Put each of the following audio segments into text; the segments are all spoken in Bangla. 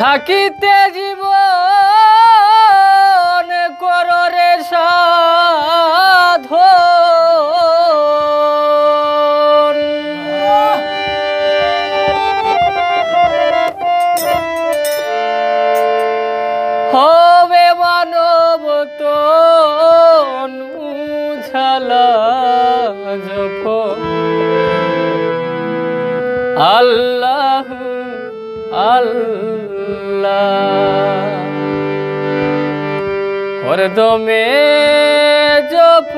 থাকিতে জীবন কররে সাধ। হবে মানব তন উছালা জপ আল্লাহ আল্লাহ। আল্লাহ। হরদমে জপ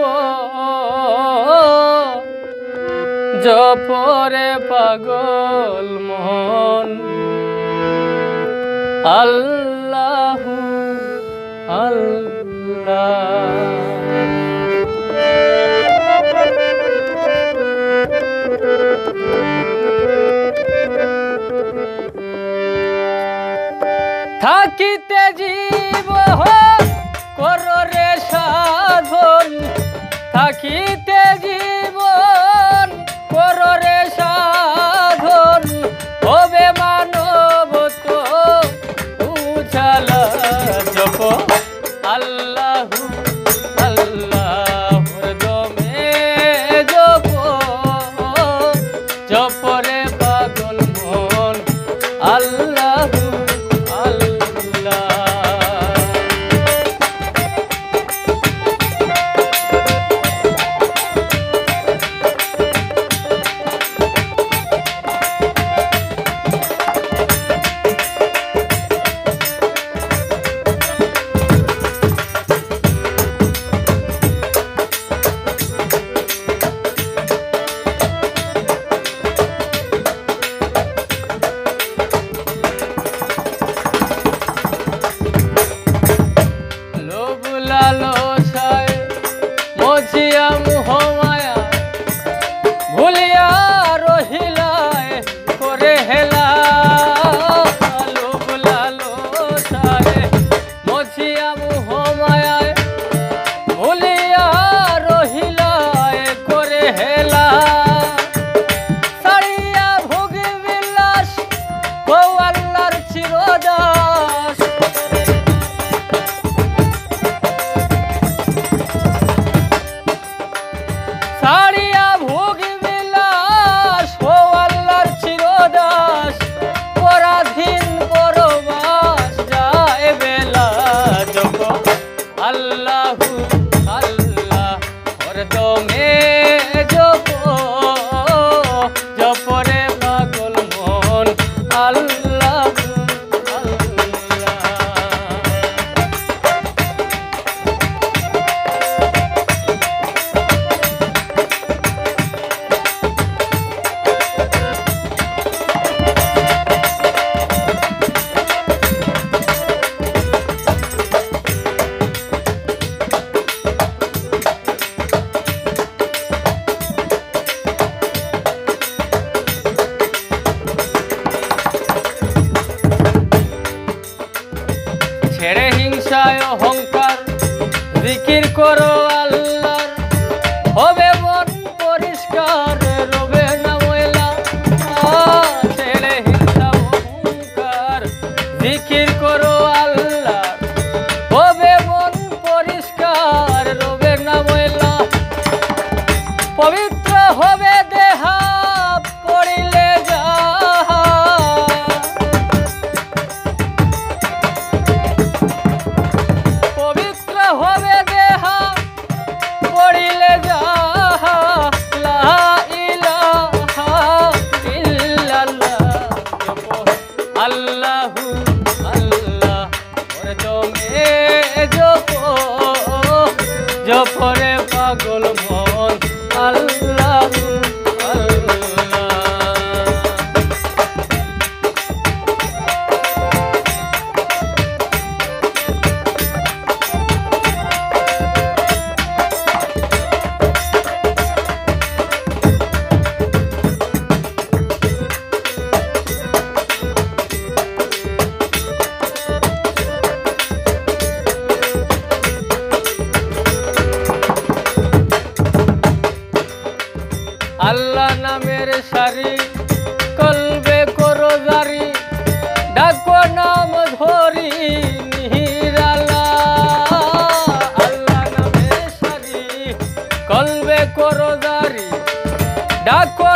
জপরে পাগল মন। আল্লাহ আল্লাহ। থাকিতে জীব করো রে সাধন। থাকিতে জীব চায় অহংকার। জিকির করো আল্লাহু আল্লাহ ওরে জমে জপ জপরে পাগল আল্লাহ নামের সারি, কলবে করো জারি, ডাকো নাম ধরি আল্লাহ নামের সারি, কলবে করো জারি, ডাকো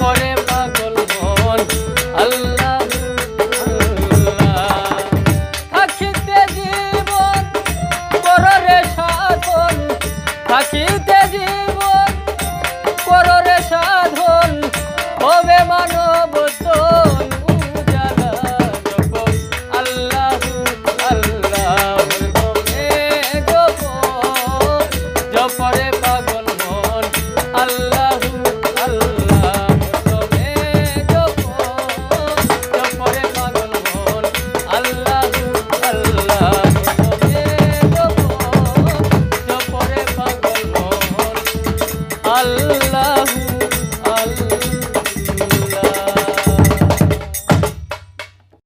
পরে পাগল মন আল্লাহ থাকিতে জীবন পরে সাধন। জীবন সাধন হবে মানুষ